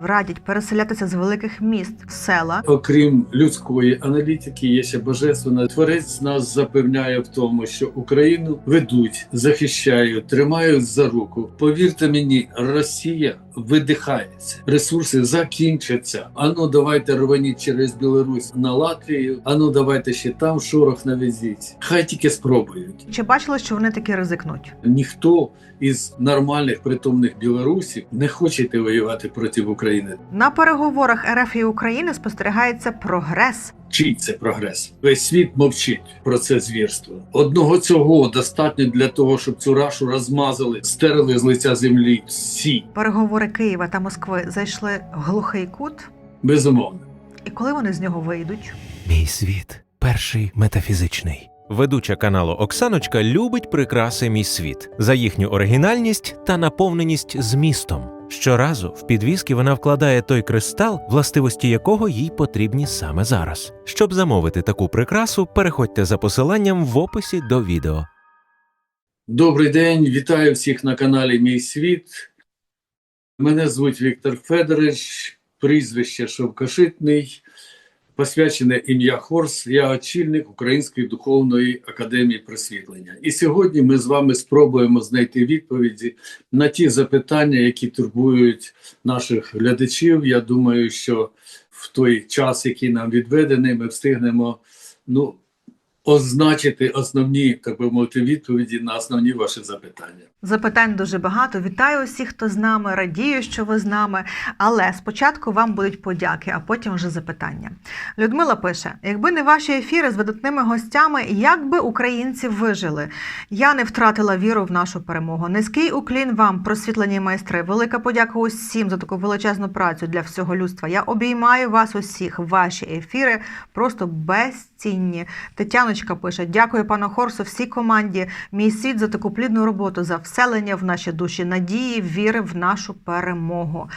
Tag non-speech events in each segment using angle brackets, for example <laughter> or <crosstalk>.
радять переселятися з великих міст в села. Окрім людської аналітики, є ще божественна. Творець нас запевняє в тому, що Україну ведуть, захищають, тримають за руку. Повірте мені, Росія видихається, ресурси закінчаться. Ану, давайте рваніть через Білорусь на Латвію. Ану, давайте ще там шорох навезіть. Хай тільки спробують. Чи бачили, що вони таки ризикнуть? Ніхто із нормальних притомних білорусів не хоче йти воювати проти України. На переговорах РФ і України спостерігається прогрес. Чий це прогрес? Весь світ мовчить про це звірство. Одного цього достатньо для того, щоб цю рашу розмазали, стерли з лиця землі всі. Переговори Києва та Москви зайшли в глухий кут. Безумовно. І коли вони з нього вийдуть? Мій світ перший метафізичний. Ведуча каналу Оксаночка любить прикраси Мій світ за їхню оригінальність та наповненість змістом. Щоразу в підвіски вона вкладає той кристал, властивості якого їй потрібні саме зараз. Щоб замовити таку прикрасу, переходьте за посиланням в описі до відео. Добрий день, вітаю всіх на каналі Мій світ. Мене звуть Віктор Федорович, прізвище Шовкашитний, посвячене ім'я Хорс. Я очільник Української духовної академії просвітлення. І сьогодні ми з вами спробуємо знайти відповіді на ті запитання, які турбують наших глядачів. Я думаю, що в той час, який нам відведений, ми встигнемо ну, означити основні, так би мовити, відповіді на основні ваші запитання. Запитань дуже багато. Вітаю усіх, хто з нами. Радію, що ви з нами. Але спочатку вам будуть подяки, а потім вже запитання. Людмила пише: якби не ваші ефіри з видатними гостями, як би українці вижили? Я не втратила віру в нашу перемогу. Низький уклін вам, просвітлені майстри. Велика подяка усім за таку величезну працю для всього людства. Я обіймаю вас усіх. Ваші ефіри просто безцінні. Тетяночка пише: Дякую, пану Хорсу, всій команді. Мій світ за таку плідну роботу, за вселення в наші душі, надії, віри в нашу перемогу.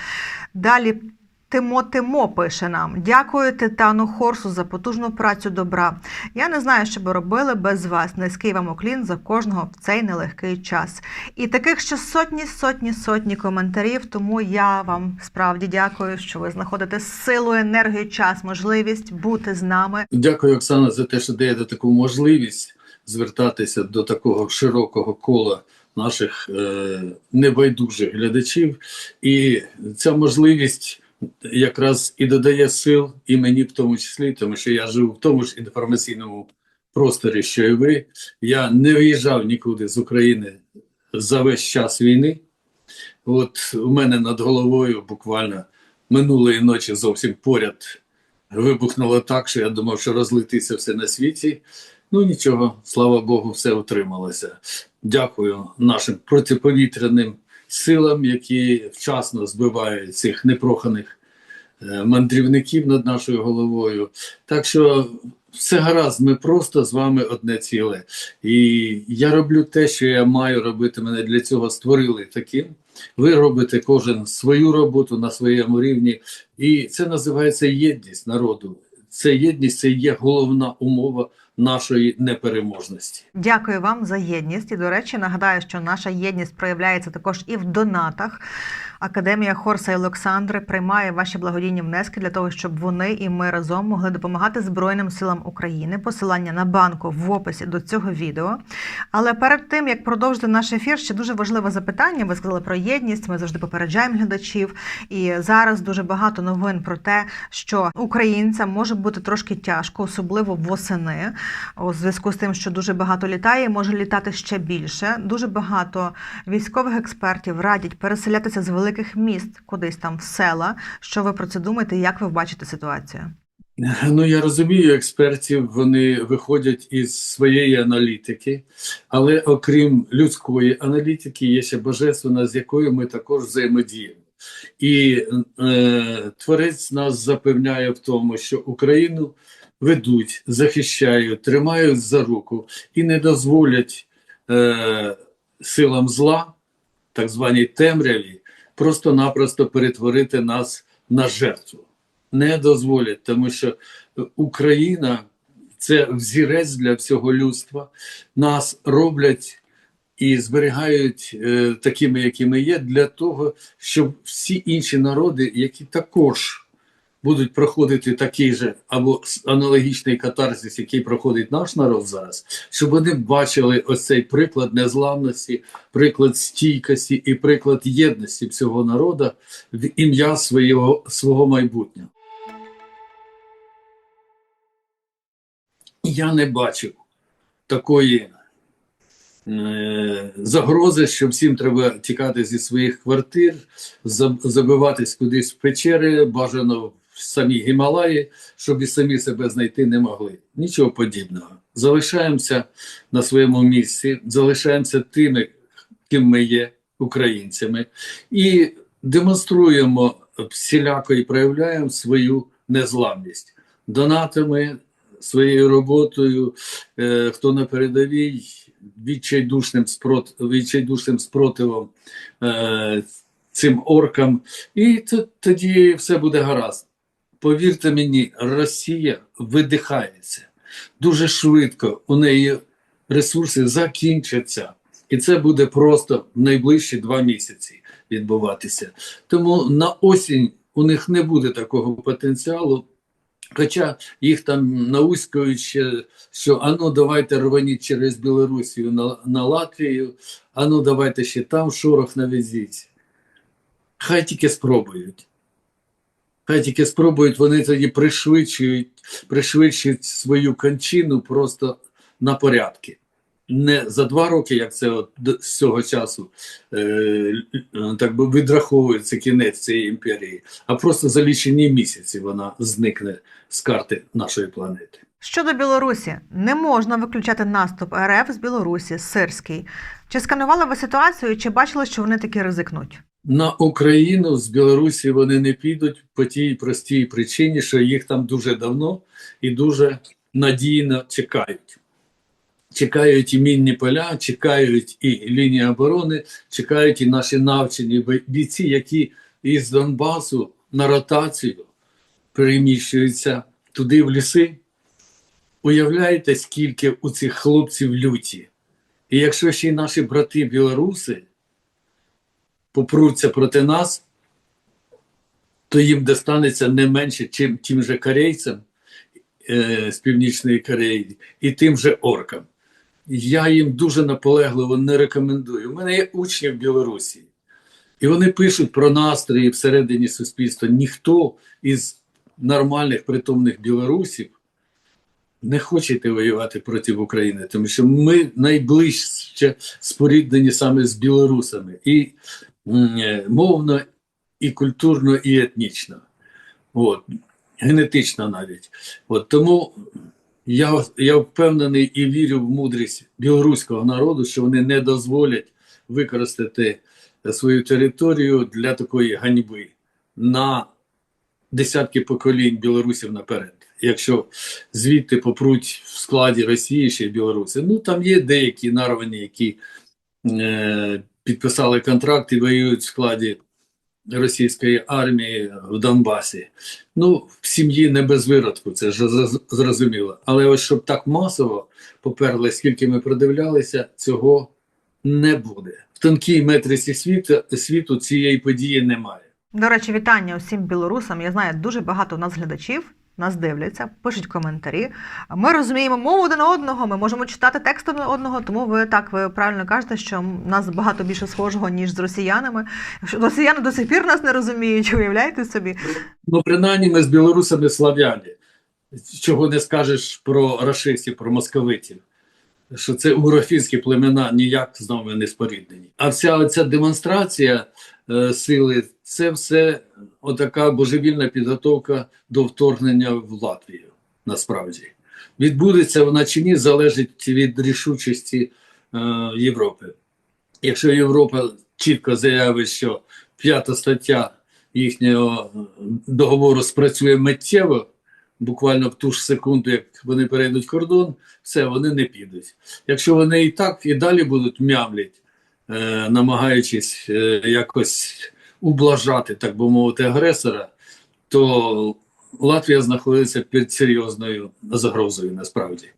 Далі. Тимо Тимо пише нам: Дякую Титану Хорсу за потужну працю добра. Я не знаю, що би робили без вас. Низький вам уклін за кожного в цей нелегкий час. І таких ще сотні, сотні, сотні коментарів. Тому я вам справді дякую, що ви знаходите силу, енергію, час, можливість бути з нами. Дякую, Оксана, за те, що даєте таку можливість звертатися до такого широкого кола наших е, небайдужих глядачів. І ця можливість якраз і додає сил, і мені в тому числі, тому що я живу в тому ж інформаційному просторі, що і ви. Я не виїжджав нікуди з України за весь час війни. От у мене над головою буквально минулої ночі зовсім поряд вибухнуло так, що я думав, що розлетиться все на світі. Ну нічого, слава Богу, все утрималося. Дякую нашим протиповітряним силам, які вчасно збивають цих непроханих е, мандрівників над нашою головою. Так що все гаразд, ми просто з вами одне ціле. І я роблю те, що я маю робити. Мене для цього створили таким. Ви робите кожен свою роботу на своєму рівні, і це називається єдність народу. Це єдність, це є головна умова нашої непереможності. Дякую вам за єдність. І, до речі, нагадаю, що наша єдність проявляється також і в донатах. Академія Хорса і Олександри приймає ваші благодійні внески для того, щоб вони і ми разом могли допомагати Збройним силам України. Посилання на банку в описі до цього відео. Але перед тим як продовжити наш ефір, ще дуже важливе запитання. Ви сказали про єдність. Ми завжди попереджаємо глядачів. І зараз дуже багато новин про те, що українцям може бути трошки тяжко, особливо восени, у зв'язку з тим, що дуже багато літає, може літати ще більше. Дуже багато військових експертів радять переселятися з великих міст кудись там в села. Що ви про це думаєте? Як ви бачите ситуацію? Ну, я розумію експертів, вони виходять із своєї аналітики, але окрім людської аналітики, є ще божественна, з якою ми також взаємодіємо. І е, творець нас запевняє в тому, що Україну ведуть, захищають, тримають за руку і не дозволять е, силам зла, так званій темряві, просто-напросто перетворити нас на жертву. Не дозволять, тому що Україна це взірець для всього людства. Нас роблять і зберігають е, такими, якими є, для того, щоб всі інші народи, які також будуть проходити такий же або аналогічний катарсис, який проходить наш народ зараз, щоб вони бачили ось цей приклад незламності, приклад стійкості і приклад єдності всього народу в ім'я свого, свого майбутнього. Я не бачив такої е, загрози, що всім треба тікати зі своїх квартир, забиватись кудись в печери, бажано самі Гімалаї, щоб і самі себе знайти не могли. Нічого подібного. Залишаємося на своєму місці, залишаємося тими, ким ми є, українцями, і демонструємо всіляко і проявляємо свою незламність донатами, своєю роботою, е, хто на передовій, відчайдушним, спрот, відчайдушним спротивом е, цим оркам, і тоді все буде гаразд. Повірте мені, Росія видихається дуже швидко. У неї ресурси закінчаться, і це буде просто в найближчі два місяці відбуватися. Тому на осінь у них не буде такого потенціалу. Хоча їх там науськують що ану, давайте рваніть через Білорусію на, на Латвію, ану, давайте ще там шорох навезіть. Хай тільки спробують. Хай тільки спробують, вони тоді пришвидшують, пришвидшують свою кончину просто на порядки. Не за два роки, як це от з цього часу е, е, так би відраховується кінець цієї імперії, а просто за лічені місяці вона зникне з карти нашої планети. Щодо Білорусі, не можна виключати наступ РФ з Білорусі, сирський. Чи сканували ви ситуацію, чи бачили, що вони таки ризикнуть? На Україну з Білорусі вони не підуть по тій простій причині, що їх там дуже давно і дуже надійно чекають. Чекають і мінні поля, чекають і лінії оборони, чекають і наші навчені бійці, які із Донбасу на ротацію переміщуються туди в ліси. Уявляєте, скільки у цих хлопців люті? І якщо ще й наші брати білоруси попруться проти нас, то їм достанеться не менше, чим тим же корейцям е, з Північної Кореї і тим же оркам. Я їм дуже наполегливо не рекомендую. У мене є учні в Білорусі, і вони пишуть про настрої всередині суспільства. Ніхто із нормальних притомних білорусів не хочете воювати проти України, тому що ми найближче споріднені саме з білорусами і мовно, і культурно, і етнічно. От, генетично навіть. От, тому я, я впевнений і вірю в мудрість білоруського народу, що вони не дозволять використати свою територію для такої ганьби на десятки поколінь білорусів наперед. Якщо звідти попруть в складі Росії ще й Білорусі, ну там є деякі нарвані, які е, підписали контракт і воюють в складі російської армії в Донбасі. Ну, в сім'ї не без виродку, це ж зроз- зрозуміло. Але ось щоб так масово поперли, скільки ми продивлялися, цього не буде. В тонкій метрисі світу, світу цієї події немає. До речі, вітання усім білорусам. Я знаю, дуже багато у нас глядачів. Нас дивляться, пишуть коментарі. Ми розуміємо мову один одного, ми можемо читати текст один одного, тому ви так ви правильно кажете, що нас багато більше схожого, ніж з росіянами. Росіяни до сих пір нас не розуміють, <laughs> уявляєте собі? Ну, принаймні, ми з білорусами слав'яні. Чого не скажеш про рашистів, про московитів. Що це угрофінські племена ніяк з нами не споріднені. А вся оця демонстрація сили це все отака божевільна підготовка до вторгнення в Латвію. Насправді відбудеться вона чи ні, залежить від рішучості е, Європи. Якщо Європа чітко заявить, що п'ята стаття їхнього договору спрацює миттєво, буквально в ту ж секунду, як вони перейдуть кордон, все, вони не підуть. Якщо вони і так і далі будуть мямлять, е, намагаючись е, якось ублажати, так би мовити, агресора, то Латвія знаходиться під серйозною загрозою насправді.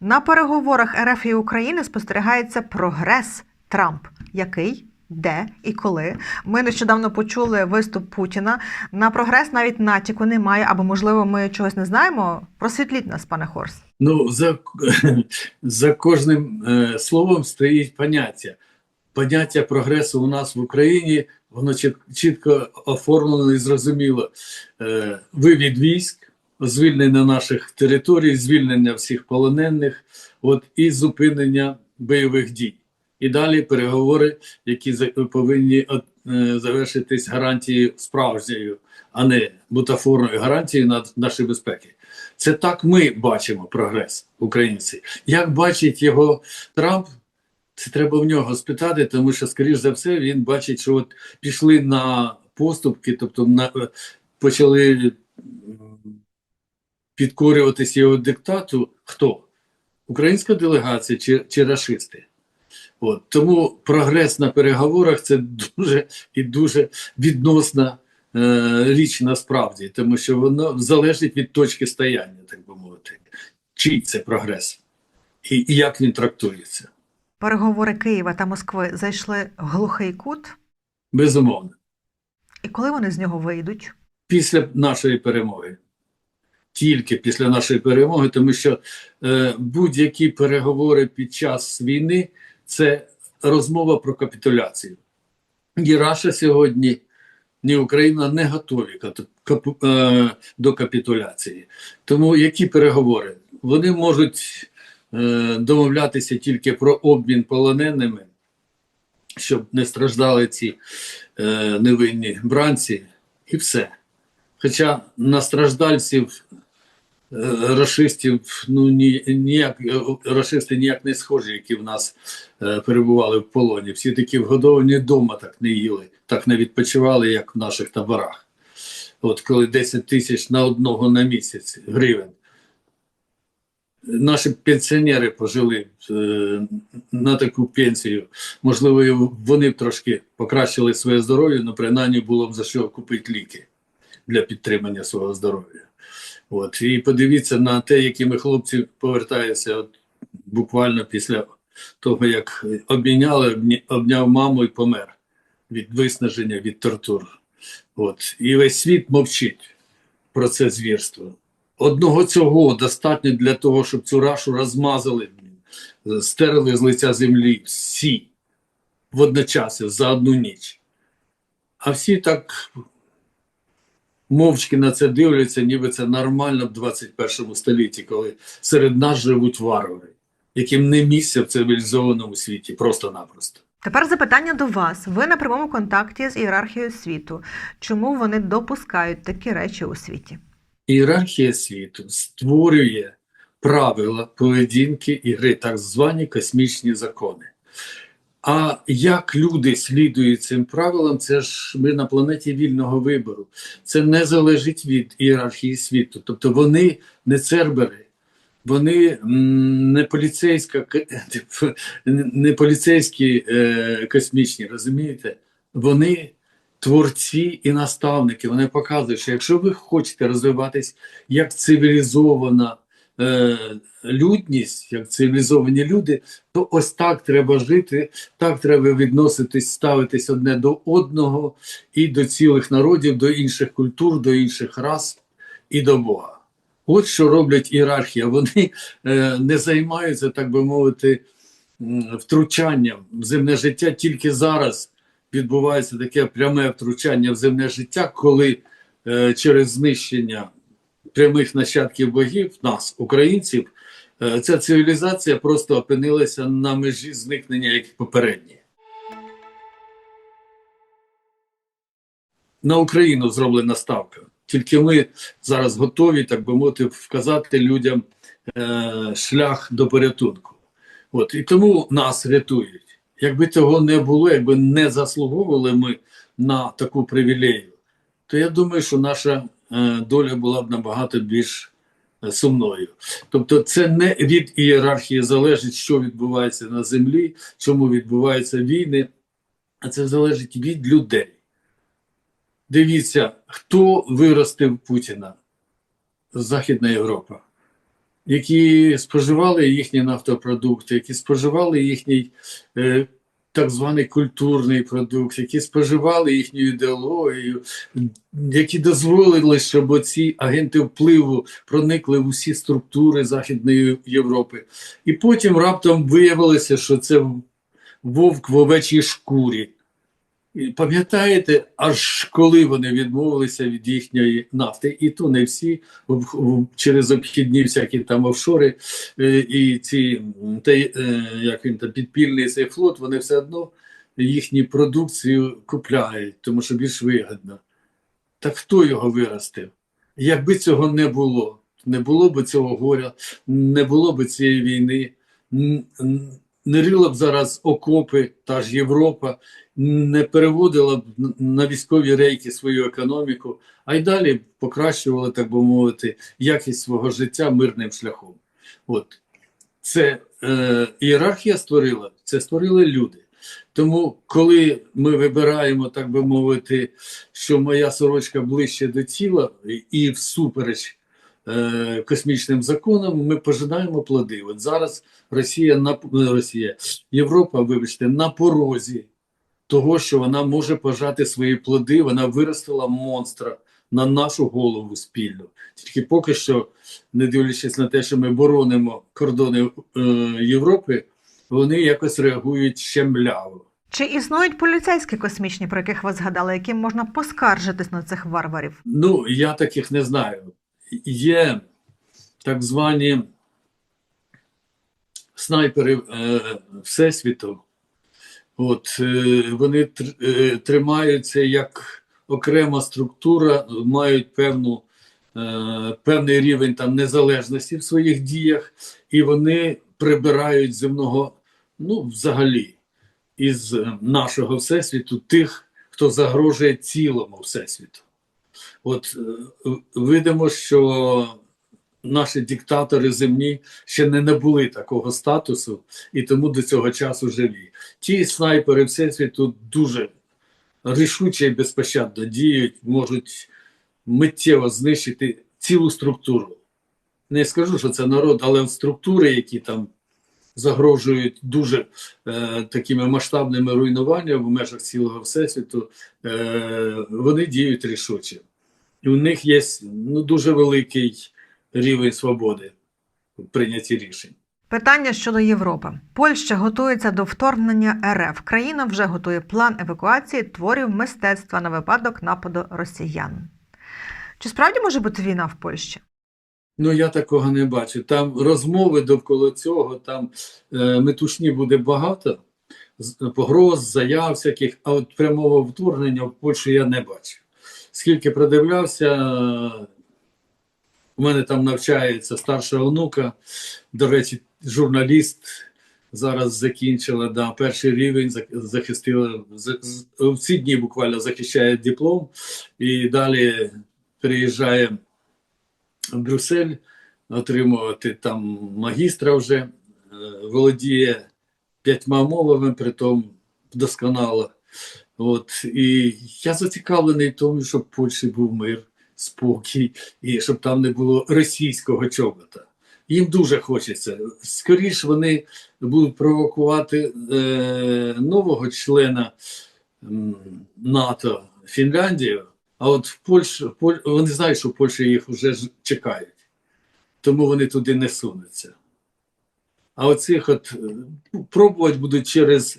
На переговорах РФ і України спостерігається прогрес Трамп. Який? Де і коли ми нещодавно почули виступ Путіна. На прогрес навіть натяку немає, або можливо ми чогось не знаємо. Просвітліть нас, пане Хорс. Ну, за, <laughs> за кожним е, словом стоїть поняття. Поняття прогресу у нас в Україні, воно чіт- чітко оформлено і зрозуміло. Е, вивід військ, звільнення наших територій, звільнення всіх полонених, от, і зупинення бойових дій. І далі переговори, які повинні е, завершитись гарантією справжньою, а не бутафорною гарантією на нашої безпеки. Це так ми бачимо прогрес українці. Як бачить його Трамп, це треба в нього спитати, тому що, скоріш за все, він бачить, що от пішли на поступки, тобто на, почали підкорюватися його диктату. Хто? Українська делегація чи, чи рашисти? От, тому прогрес на переговорах це дуже і дуже відносна е, річ насправді, тому що воно залежить від точки стояння, так би мовити, чий це прогрес і, і як він трактується. Переговори Києва та Москви зайшли в глухий кут, Безумовно. і коли вони з нього вийдуть? Після нашої перемоги. Тільки після нашої перемоги, тому що е, будь-які переговори під час війни це розмова про капітуляцію. Ні Раша сьогодні, ні Україна не готові е, до капітуляції. Тому які переговори? Вони можуть е, домовлятися тільки про обмін полоненими, щоб не страждали ці е, невинні бранці, і все. Хоча на страждальців рашистів, ну ні, ніяк е, рашисти ніяк не схожі, які в нас е, перебували в полоні. Всі такі вгодовані вдома так не їли, так не відпочивали, як в наших таборах. От коли 10 тисяч на одного на місяць гривень. Наші пенсіонери пожили е, на таку пенсію. Можливо, вони б трошки покращили своє здоров'я, але принаймні було б за що купити ліки для підтримання свого здоров'я. От. І подивіться на те, якими хлопці повертаються от, буквально після того, як обміняли, обняв маму і помер від виснаження, від тортур. От. І весь світ мовчить про це звірство. Одного цього достатньо для того, щоб цю рашу розмазали, стерли з лиця землі всі водночас за одну ніч. А всі так мовчки на це дивляться, ніби це нормально в 21 столітті, коли серед нас живуть варвари, яким не місце в цивілізованому світі, просто-напросто. Тепер запитання до вас. Ви на прямому контакті з ієрархією світу. Чому вони допускають такі речі у світі? Ієрархія світу створює правила поведінки і гри, так звані космічні закони. А як люди слідують цим правилам, це ж ми на планеті вільного вибору. Це не залежить від ієрархії світу. Тобто вони не цербери, вони не поліцейська, <laughs> не поліцейські е, космічні, розумієте? Вони творці і наставники. Вони показують, що якщо ви хочете розвиватись як цивілізована е, людність, як цивілізовані люди, то ось так треба жити, так треба відноситись, ставитись одне до одного і до цілих народів, до інших культур, до інших рас і до Бога. От що роблять ієрархія. Вони е, не займаються, так би мовити, втручанням в земне життя тільки зараз відбувається таке пряме втручання в земне життя, коли е, через знищення прямих нащадків богів, нас, українців, е, ця цивілізація просто опинилася на межі зникнення як і попередні. На Україну зроблена ставка. Тільки ми зараз готові, так би мовити, вказати людям е, шлях до порятунку. От і тому нас рятують. Якби того не було, якби не заслуговували ми на таку привілею, то я думаю, що наша доля була б набагато більш е, сумною. Тобто, це не від ієрархії залежить, що відбувається на землі, чому відбуваються війни, а це залежить від людей. Дивіться, хто виростив Путіна? Західна Європа. які споживали їхні нафтопродукти, які споживали їхній е, так званий культурний продукт, які споживали їхню ідеологію, які дозволили, щоб ці агенти впливу проникли в усі структури Західної Європи. І потім раптом виявилося, що це вовк в овечій шкурі. Пам'ятаєте, аж коли вони відмовилися від їхньої нафти, і то не всі через обхідні всякі там офшори е, і ці та, е, як він там підпільний цей флот, вони все одно їхні продукцію купляють, тому що більш вигідно. Так хто його виростив? Якби цього не було, не було б цього горя, не було б цієї війни, не рила б зараз окопи, та ж Європа, не переводила б на військові рейки свою економіку, а й далі покращувала, так би мовити, якість свого життя мирним шляхом. От це е, ієрархія створила, це створили люди. Тому, коли ми вибираємо, так би мовити, що моя сорочка ближче до тіла і- всупереч е, космічним законам, ми пожинаємо плоди. От зараз Росія на Росія, Європа, вибачте, на порозі того, що вона може пожати свої плоди, вона виростила монстра на нашу голову спільно. Тільки поки що, не дивлячись на те, що ми боронимо кордони е, Європи, вони якось реагують ще мляво. Чи існують поліцейські космічні, про яких ви згадали, яким можна поскаржитись на цих варварів? Ну, я таких не знаю. Є так звані снайпери е, Всесвіту. От, е, вони е, тримаються як окрема структура, мають певну, певний рівень там, незалежності в своїх діях, і вони прибирають земного, ну, взагалі, із нашого всесвіту тих, хто загрожує цілому всесвіту. От е, видимо, що наші диктатори земні ще не набули такого статусу і тому до цього часу живі. Ті снайпери Всесвіту дуже рішуче і безпощадно діють, можуть миттєво знищити цілу структуру. Не скажу, що це народ, але структури, які там загрожують дуже е, такими масштабними руйнуваннями в межах цілого всесвіту, е, вони діють рішуче. І у них є ну, дуже великий рівень свободи в прийнятті рішень. Питання щодо Європи. Польща готується до вторгнення РФ. Країна вже готує план евакуації творів мистецтва на випадок нападу росіян. Чи справді може бути війна в Польщі? Ну, я такого не бачу. Там розмови довкола цього, там е, метушні буде багато, погроз, заяв всяких, а от прямого вторгнення в Польщу я не бачу. Скільки придивлявся, у мене там навчається старша онука, до речі, журналіст. Зараз закінчила да, перший рівень, захистила в ці дні буквально захищає диплом і далі приїжджає в Брюссель отримувати там магістра вже, е, володіє п'ятьма мовами, притом досконало. От, і я зацікавлений в тому, щоб в Польщі був мир, спокій, і щоб там не було російського чобота. Їм дуже хочеться. Скоріш вони будуть провокувати е, нового члена м, НАТО Фінляндію, а от в Польщу, Поль... вони знають, що в Польщі їх вже чекають, тому вони туди не сунуться. А оцих от е, пробувати будуть через,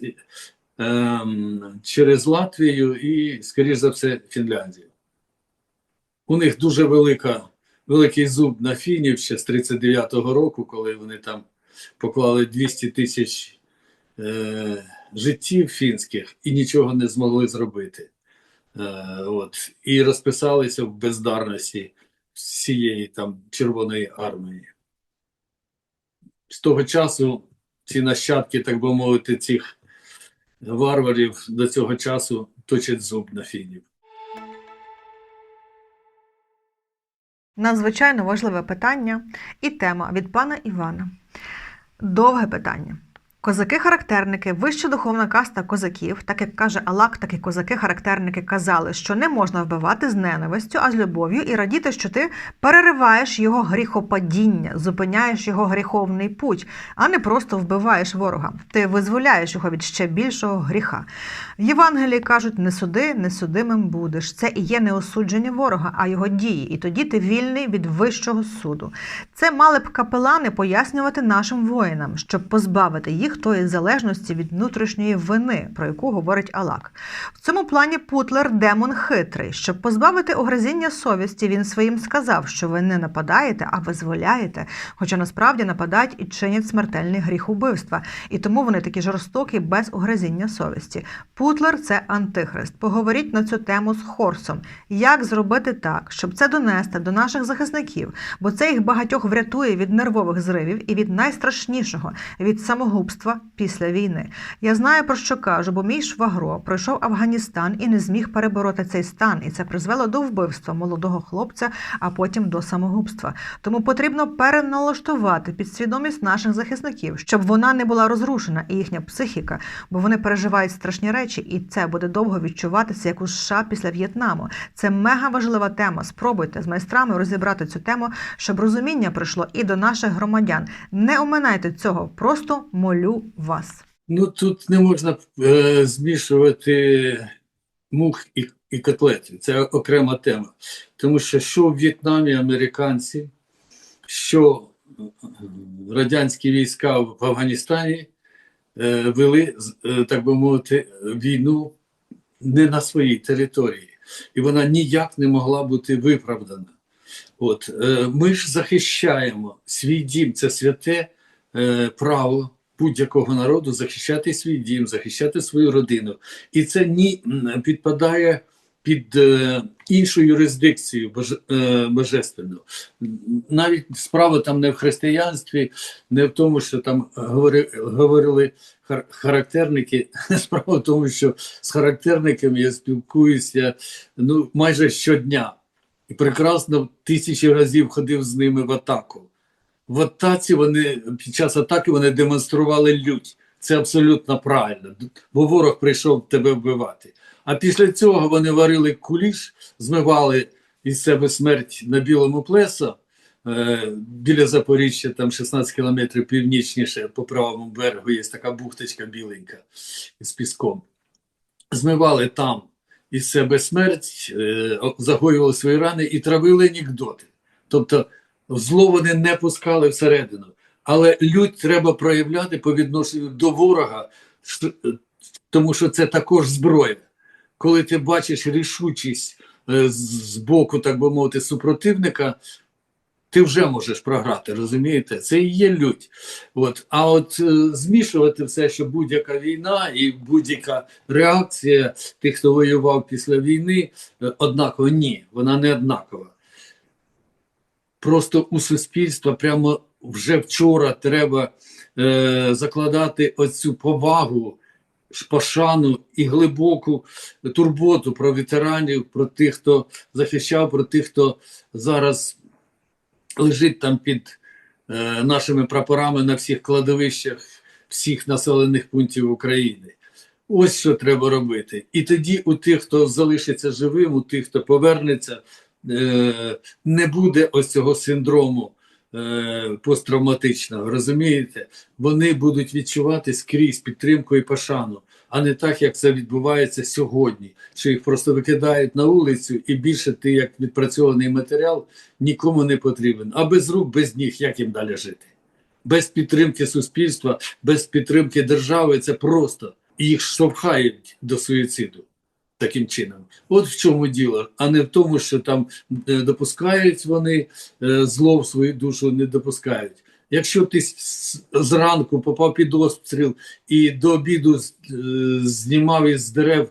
ем, через Латвію і, скоріш за все, Фінляндію. У них дуже велика, великий зуб на фінів ще з 39-го року, коли вони там поклали 200 тисяч е, життів фінських і нічого не змогли зробити. Е, от, і розписалися в бездарності всієї там Червоної армії. З того часу ці нащадки, так би мовити, цих варварів до цього часу точать зуб на фінів. Надзвичайно важливе питання і тема від пана Івана. Довге питання. Козаки-характерники, вища духовна каста козаків, так як каже Алак, так і козаки-характерники казали, що не можна вбивати з ненавистю, а з любов'ю, і радіти, що ти перериваєш його гріхопадіння, зупиняєш його гріховний путь, а не просто вбиваєш ворога. Ти визволяєш його від ще більшого гріха. В Євангелії кажуть: не суди, не судимим будеш. Це і є не осудження ворога, а його дії. І тоді ти вільний від вищого суду. Це мали б капелани пояснювати нашим воїнам, щоб позбавити їх тої залежності від внутрішньої вини, про яку говорить Алак. В цьому плані Путлер демон хитрий. Щоб позбавити огризіння совісті, він своїм сказав, що ви не нападаєте, а визволяєте, хоча насправді нападають і чинять смертельний гріх убивства. І тому вони такі жорстокі без огризіння совісті. Путлер це антихрист. Поговоріть на цю тему з Хорсом. Як зробити так, щоб це донести до наших захисників, бо це їх багатьох врятує від нервових зривів і від найстрашнішого від самогубства після війни. Я знаю про що кажу, бо мій швагро пройшов Афганістан і не зміг перебороти цей стан, і це призвело до вбивства молодого хлопця, а потім до самогубства. Тому потрібно переналаштувати підсвідомість наших захисників, щоб вона не була розрушена і їхня психіка, бо вони переживають страшні речі, і це буде довго відчуватися як у США після В'єтнаму. Це мега важлива тема. Спробуйте з майстрами розібрати цю тему, щоб розуміння прийшло і до наших громадян. Не оминайте цього, просто молю вас. Ну тут не можна е, змішувати мух і, і котлетів. Це окрема тема. Тому що що в В'єтнамі американці, що е, радянські війська в Афганістані е, вели, е, так би мовити, війну не на своїй території. І вона ніяк не могла бути виправдана. От, е, ми ж захищаємо свій дім, це святе е, право будь-якого народу захищати свій дім, захищати свою родину. І це ні підпадає під е, іншу юрисдикцію боже, е, божественну. Навіть справа там не в християнстві, не в тому, що там говори, говорили хар- характерники. <laughs> Справа в тому, що з характерниками я спілкуюся ну, майже щодня. І прекрасно тисячі разів ходив з ними в атаку. В атаці вони під час атаки вони демонстрували лють. Це абсолютно правильно, бо ворог прийшов тебе вбивати. А після цього вони варили куліш, змивали із себе смерть на білому плесо е, біля Запоріжжя, там 16 кілометрів північніше по правому берегу є така бухточка біленька з піском. Змивали там із себе смерть, е, загоювали свої рани і травили анекдоти. Тобто зло вони не пускали всередину. Але лють треба проявляти по відношенню до ворога, е, тому що це також зброя. Коли ти бачиш рішучість е, з- боку, так би мовити, супротивника, ти вже можеш програти, розумієте? Це і є лють. От. А от е, змішувати все, що будь-яка війна і будь-яка реакція тих, хто воював після війни, однаково ні, вона не однакова. Просто у суспільства прямо вже вчора треба е, закладати оцю повагу, пошану і глибоку турботу про ветеранів, про тих, хто захищав, про тих, хто зараз лежить там під е, нашими прапорами на всіх кладовищах всіх населених пунктів України. Ось що треба робити. І тоді у тих, хто залишиться живим, у тих, хто повернеться, не буде ось цього синдрому е, посттравматичного. Розумієте? Вони будуть відчувати скрізь підтримку і пошану, а не так, як це відбувається сьогодні, що їх просто викидають на вулицю, і більше ти, як відпрацьований матеріал, нікому не потрібен. А без рук, без ніг, як їм далі жити? Без підтримки суспільства, без підтримки держави це просто їх штовхають до суїциду таким чином. От в чому діло, а не в тому, що там е, допускають вони е, зло в свою душу, не допускають. Якщо ти зранку попав під обстріл і до обіду е, знімав із дерев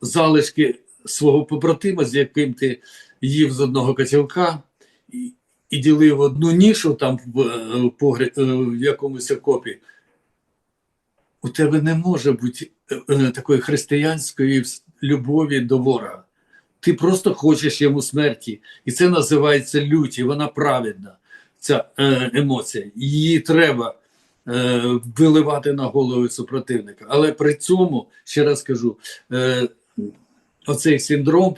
залишки свого побратима, з яким ти їв з одного котілка, і, ділив одну нішу там в, в якомусь окопі, у тебе не може бути е, е, такої християнської любові до ворога. Ти просто хочеш йому смерті. І це називається лють, і вона праведна, ця е, емоція. Її треба виливати на голови супротивника. Але при цьому, ще раз кажу, оцей синдром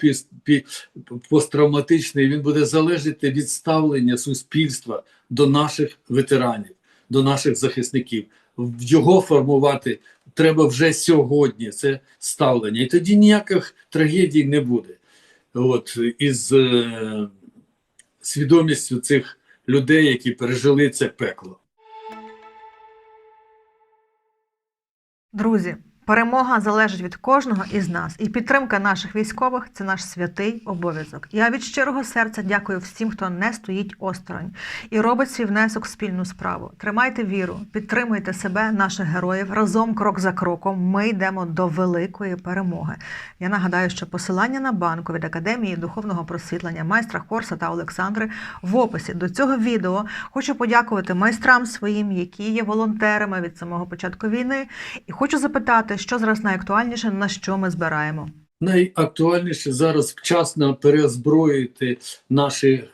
посттравматичний він буде залежати від ставлення суспільства до наших ветеранів, до наших захисників. В- Його формувати треба вже сьогодні. Це ставлення, і тоді ніяких трагедій не буде. От із е, свідомістю цих людей, які пережили це пекло. Друзі, перемога залежить від кожного із нас, і підтримка наших військових це наш святий обов'язок. Я від щирого серця дякую всім, хто не стоїть осторонь і робить свій внесок в спільну справу. Тримайте віру, підтримуйте себе, наших героїв. Разом, крок за кроком, ми йдемо до великої перемоги. Я нагадаю, що посилання на банку від Академії духовного просвітлення майстра Хорса та Олександри в описі до цього відео. Хочу подякувати майстрам своїм, які є волонтерами від самого початку війни. І хочу запитати, що зараз найактуальніше, на що ми збираємо. Найактуальніше зараз вчасно переозброїти наші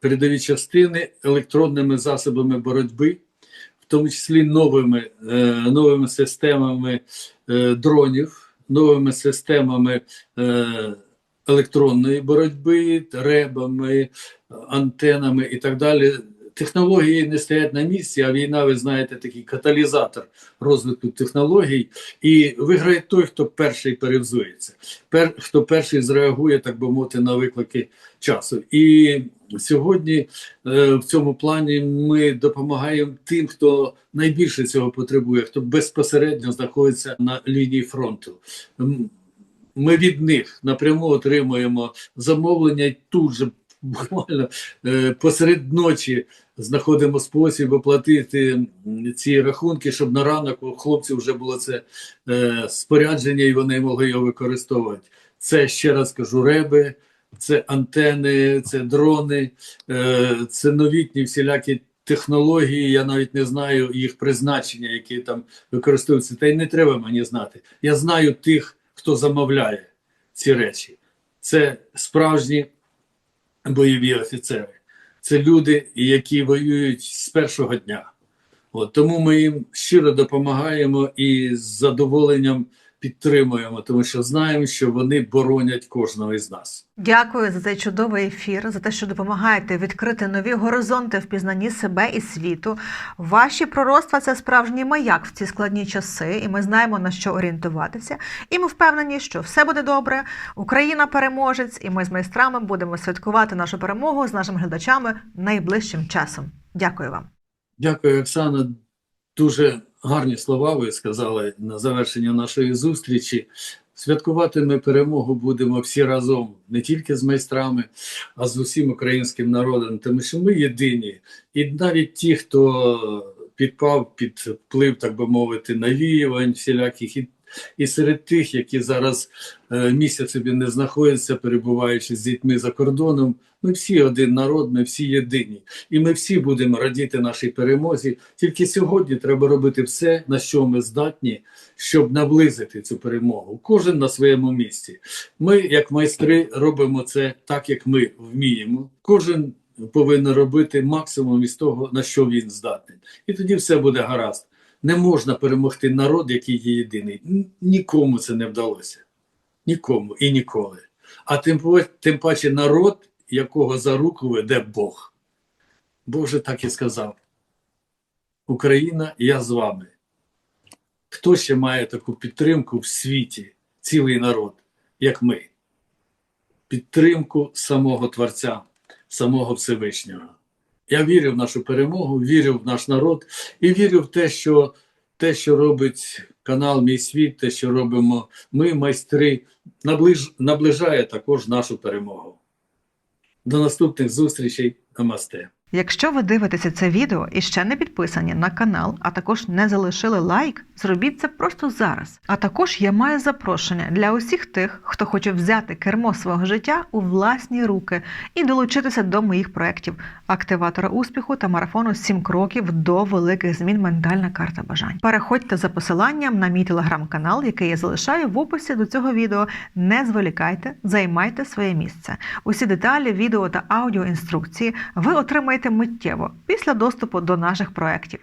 передові частини електронними засобами боротьби, в тому числі новими, е, новими системами е, дронів, новими системами е, електронної боротьби, ребами, антенами і так далі. Технології не стоять на місці, а війна, ви знаєте, такий каталізатор розвитку технологій. І виграє той, хто перший перевзується, пер, хто перший зреагує, так би мовити, на виклики часу. І сьогодні е, в цьому плані ми допомагаємо тим, хто найбільше цього потребує, хто безпосередньо знаходиться на лінії фронту. Ми від них напряму отримуємо замовлення тут же. Буквально е, посеред ночі знаходимо спосіб оплатити ці рахунки, щоб на ранок у хлопців вже було це е, спорядження, і вони могли його використовувати. Це ще раз кажу, реби, це антени, це дрони, е, це новітні всілякі технології. Я навіть не знаю їх призначення, які там використовуються. Та й не треба мені знати. Я знаю тих, хто замовляє ці речі. Це справжні бойові офіцери. Це люди, які воюють з першого дня. От, тому ми їм щиро допомагаємо і з задоволенням підтримуємо, тому що знаємо, що вони боронять кожного із нас. Дякую за цей чудовий ефір, за те, що допомагаєте відкрити нові горизонти в пізнанні себе і світу. Ваші пророцтва це справжній маяк в ці складні часи, і ми знаємо на що орієнтуватися. І ми впевнені, що все буде добре. Україна переможець, і ми з майстрами будемо святкувати нашу перемогу з нашими глядачами найближчим часом. Дякую вам. Дякую, Оксана. Дуже гарні слова ви сказали на завершення нашої зустрічі. Святкувати ми перемогу будемо всі разом, не тільки з майстрами, а з усім українським народом, тому що ми єдині. І навіть ті, хто підпав під вплив, так би мовити, навіювань всіляких, і, і серед тих, які зараз е, місяць собі не знаходяться, перебуваючи з дітьми за кордоном, ми всі один народ, ми всі єдині. І ми всі будемо радіти нашій перемозі. Тільки сьогодні треба робити все, на що ми здатні, щоб наблизити цю перемогу. Кожен на своєму місці. Ми, як майстри, робимо це так, як ми вміємо. Кожен повинен робити максимум із того, на що він здатний. І тоді все буде гаразд. Не можна перемогти народ, який є єдиний. Нікому це не вдалося. Нікому і ніколи. А тим, тим паче народ, якого за руку веде Бог. Бог же так і сказав: Україна, я з вами. Хто ще має таку підтримку в світі, цілий народ, як ми? Підтримку самого Творця, самого Всевишнього. Я вірю в нашу перемогу, вірю в наш народ і вірю в те, що те, що робить канал Мій світ, те, що робимо ми, майстри, наближ, наближає також нашу перемогу. До наступних зустрічей. Намасте. Якщо ви дивитеся це відео і ще не підписані на канал, а також не залишили лайк, зробіть це просто зараз. А також я маю запрошення для усіх тих, хто хоче взяти кермо свого життя у власні руки і долучитися до моїх проєктів активатора успіху та марафону «7 кроків до великих змін. Ментальна карта бажань. Переходьте за посиланням на мій телеграм-канал, який я залишаю в описі до цього відео. Не зволікайте, займайте своє місце. Усі деталі, відео та аудіоінструкції ви отримаєте миттєво після доступу до наших проєктів.